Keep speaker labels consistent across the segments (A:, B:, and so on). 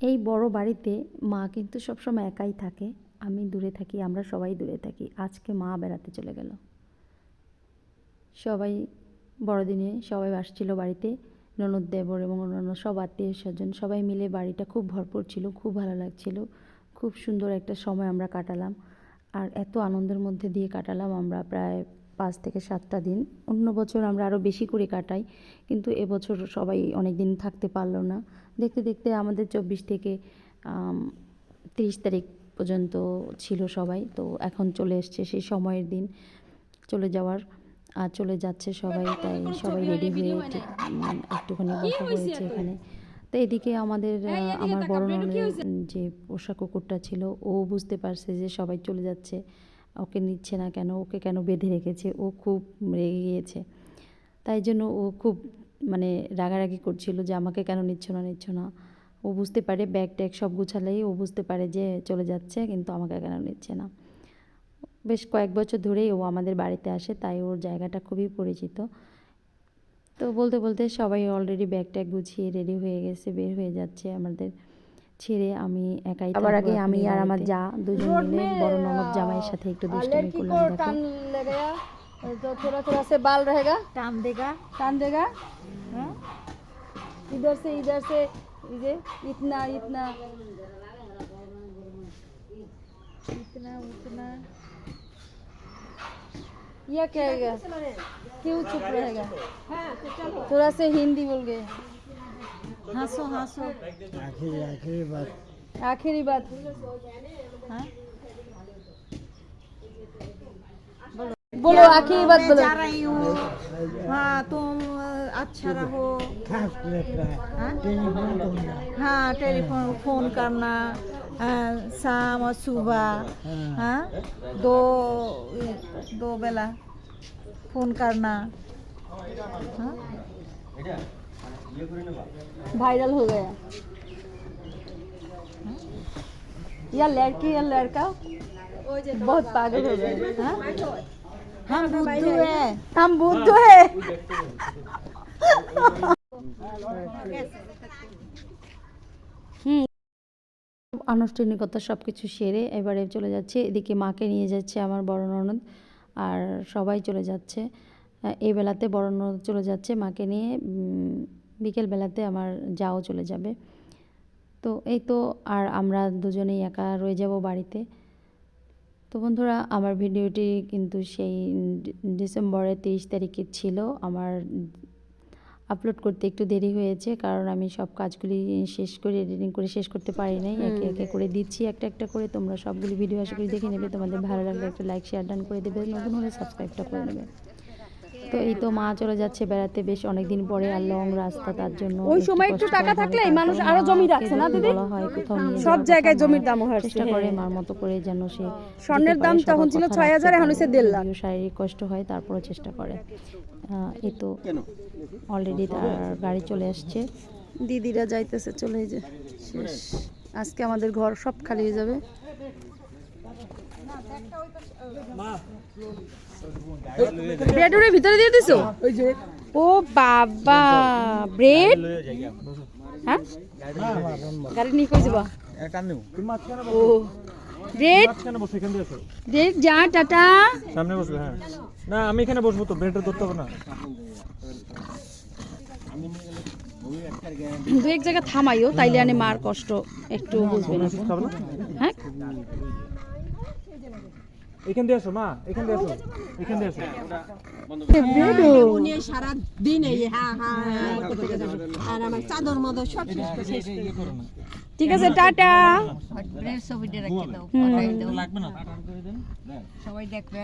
A: এই বড় বাড়িতে মা কিন্তু সবসময় একাই থাকে, আমি দূরে থাকি, আমরা সবাই দূরে থাকি। আজকে মা বেড়াতে চলে গেল। সবাই, বড়দিনে সবাই আসছিল বাড়িতে, ননদ দেবর এবং অন্যান্য সব আত্মীয় স্বজন সবাই মিলে বাড়িটা খুব ভরপুর ছিল, খুব ভালো লাগছিল, খুব সুন্দর একটা সময় আমরা কাটালাম। আর এত আনন্দের মধ্যে দিয়ে কাটালাম আমরা প্রায় পাঁচ থেকে সাতটা দিন। অন্য বছর আমরা আরও বেশি করে কাটাই কিন্তু এবছর সবাই অনেক দিন থাকতে পারল না। দেখতে দেখতে আমাদের চব্বিশ থেকে তিরিশ তারিখ পর্যন্ত ছিল সবাই তো এখন চলে এসছে সেই সময়ের দিন। চলে যাওয়ার আর চলে যাচ্ছে সবাই তাই সবাই রেডি হয়ে একটুখানি বসা হয়েছে এখানে? তো এদিকে আমাদের আমার বড় যে পোষা কুকুরটা ছিল ও বুঝতে পারছে যে সবাই চলে যাচ্ছে। ওকে নিচ্ছে না কেন? ওকে কেন বেঁধে রেখেছে? ও খুব রেগে গিয়েছে। তাই জন্য ও খুব মানে রাগারাগি করছিল যে আমাকে কেন নিচ্ছ না নিচ্ছ না। ও বুঝতে পারে ব্যাগ ট্যাগ সব গুছালেই ও বুঝতে পারে যে চলে যাচ্ছে, কিন্তু আমাকে কেন নিচ্ছে না। বেশ কয়েক বছর ধরেই ও আমাদের বাড়িতে আসে, তাই ওর জায়গাটা খুবই পরিচিত। তো বলতে বলতে সবাই অলরেডি ব্যাগ ট্যাগ গুছিয়ে রেডি হয়ে গেছে, বের হয়ে যাচ্ছে আমাদের। ছেড়ে আমি একাই
B: আবার
A: থাকবো
B: আগে
A: এখন
B: আমি
A: এই
B: আর আমার
A: বাড়িতে।
B: যা দুজন
C: रोड
B: মিলে
C: में
B: বড় ননদ জামাইয়ের সাথে একটু
C: आ,
B: দুষ্টামি
C: लड़की
B: করলাম
C: को
B: দেখো
C: टान लगेगा तो थोड़ा थोड़ा से बाल रहेगा
B: টান দেগা
C: टान देगा हाँ? इधर से इधर से इधर इतना इतना इतना उतना यह कहेगा क्यों चुप रहेगा थोड़ा से हिंदी बोल गए
B: হাসো হাসো
C: आखिरी बात
B: हाँ?
C: बोलो आखिरी बात बोलो
B: जा रही हूँ हाँ तुम अच्छा रहो हाँ? हाँ टेलीफोन फोन करना हाँ, शाम और सुबह हाँ दो दो बेला फोन करना हाँ?
C: वायरल हो गया या लड़की या लड़का बहुत पागल हो गए हाँ?
B: हम बुद्धू है
C: हम बुद्ध है
A: আনুষ্ঠানিকতা সব কিছু সেরে এবারে চলে যাচ্ছে এদিকে মাকে নিয়ে যাচ্ছে আমার বড় ননদ আর সবাই চলে যাচ্ছে আহ, এই বেলাতে বড় ননদ চলে যাচ্ছে মাকে নিয়ে বিকেল বেলাতে আমার যাও চলে যাবে। তো এই তো আর আমরা দুজনেই একা রয়ে যাব বাড়িতে। তো বন্ধুরা আমার ভিডিওটি কিন্তু সেই ডিসেম্বরের তিরিশ তারিখে ছিল। আমার আপলোড করতে একটু দেরি হয়েছে কারণ আমি সব কাজগুলি শেষ করে এডিটিং করে শেষ করতে পারি নাই। একে একে করে দিচ্ছি একটা একটা করে। তোমরা সবগুলি ভিডিও আশা করি দেখে নেবে। তোমাদের ভালো লাগলে একটা লাইক শেয়ার ডান করে দেবে। নতুন হলে সাবস্ক্রাইবটা করে নেবে। তো এই তো মা চলে যাচ্ছে বেড়াতে। বেশ অনেকদিন পরে আর লং রাস্তা তার জন্য
C: ওই সময় একটু টাকা থাকলে মানুষ আরও জমি রাখছে না দিদি?
A: বলা হয় কোথাও
C: সব জায়গায় জমির
A: মা
C: দাম হারছে,
A: চেষ্টা করে
C: হ্যাঁ।
A: মার মতো করে যেন সে
C: স্বর্ণের দাম তখন ছিল
A: কথা
C: ছয় হাজার,
A: রাখতে
C: এখন
A: পারে।
C: হয়েছে দেড় লাখ।
A: শারীরিক কষ্ট হয় তারপরও চেষ্টা করে। এই তো অলরেডি তার গাড়ি চলে আসছে।
C: দিদিরা যাইতেছে চলে এই যে। শেষ। আজকে আমাদের ঘর সব খালি হয়ে যাবে। ব্রেডের ভিতরে দিয়ে দিছো? ও বাবা ব্রেড হ্যাঁ? গাড়ি নিয়ে কই যাবা? ও ব্রেড ব্রেড যা টাটা।
D: সামনে বসবে হ্যাঁ। না আমি এখানে বসবো তো ব্রেডটা ধরতে হবে না।
C: দু এক জায়গা থামাইও তাইলে আনে মার কষ্ট একটু বুঝবে না? হ্যাঁ?
D: এখান দিয়ে আসো মা এখান দিয়ে আসো এখান দিয়ে আসো।
E: সারা দিন। আর আমার চাদর সব।
C: ঠিক আছে টাটা।
D: লাগবে না?
E: সবাই দেখবে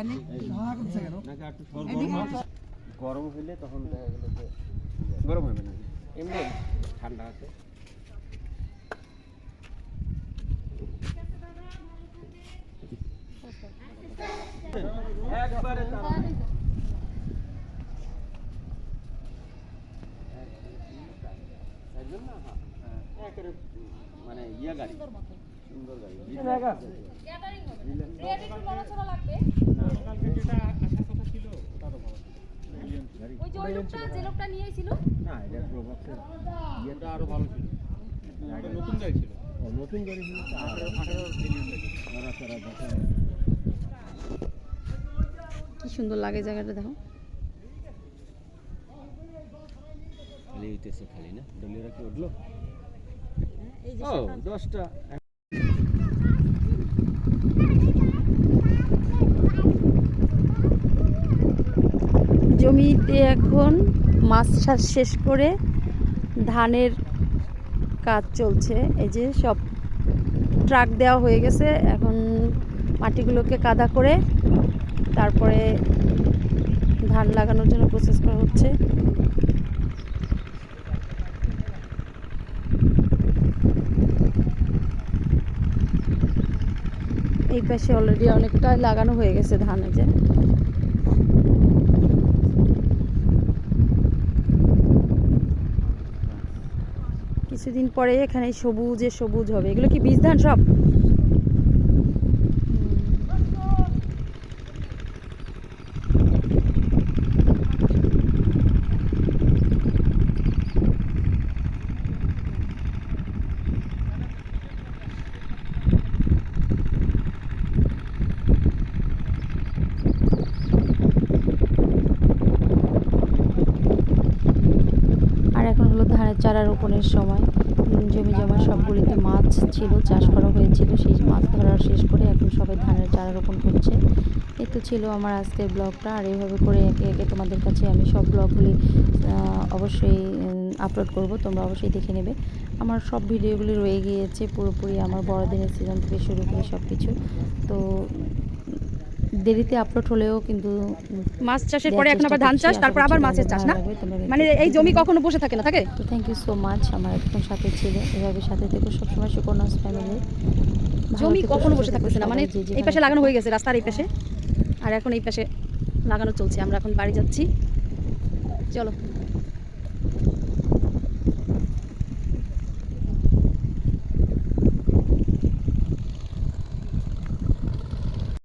F: গরম হইলে তখন দেখা গেল যে গরম হবে না এমনি ঠান্ডা আছে। মানে ইয়া গাড়ি সুন্দর গাড়ি। না এটা প্রভাবটা ইয়েটা আরও ভালো ছিল নতুন গাড়ি ছিল
C: সুন্দর লাগে জায়গাটা দেখো।
F: খালি হইতেছে খালি না? দলীয়রা কি উঠল? ও দশটা।
C: জমিতে এখন মাছ চাষ শেষ করে ধানের কাজ চলছে। এই যে সব ট্রাক দেওয়া হয়ে গেছে। এখন মাটিগুলোকে কাদা করে তারপরে ধান লাগানোর জন্য প্রসেস করা হচ্ছে। এই পাশে অলরেডি অনেকটা লাগানো হয়ে গেছে ধান যে। কিছুদিন পরে এখানে সবুজে সবুজ হবে। এগুলো কি বীজ ধান সব
A: আর এখন হলো ধানের চারা রোপণের সময় জমি জমা সবগুলিতে মাছ ছিল, চাষ করা হয়েছিল, সেই মাছ ধরা শেষ করে এখন সবাই ধানের চারা রোপণ করছে। এই তো ছিল আমার আজকের ব্লগটা, আর এইভাবে করে একে একে তোমাদের কাছে আমি সব ব্লগগুলি অবশ্যই আপলোড করব, তোমরা অবশ্যই দেখে নেবে। আমার সব ভিডিওগুলি রয়ে গিয়েছে পুরোপুরি আমার বড়দিনের সিজন থেকে শুরু করে সব কিছু তো দেরিতে আপলোড হলেও কিন্তু
C: মাছ চাষের পরে এখন আবার ধান চাষ তারপর আবার মাছের চাষ না? মানে এই জমি। কখনো বসে থাকে না থাকে?
A: তো থ্যাংক ইউ সো মাচ আমার একদম সাথে ছিল এভাবে সাথে থেকে সবসময় সুকন্যাস ফ্যামিলি
C: জমি কখনো বসে থাকতেছে না মানে এই পাশে লাগানো হয়ে গেছে রাস্তার এই পাশে আর এখন এই পাশে লাগানো চলছে আমরা এখন বাড়ি যাচ্ছি। চলো।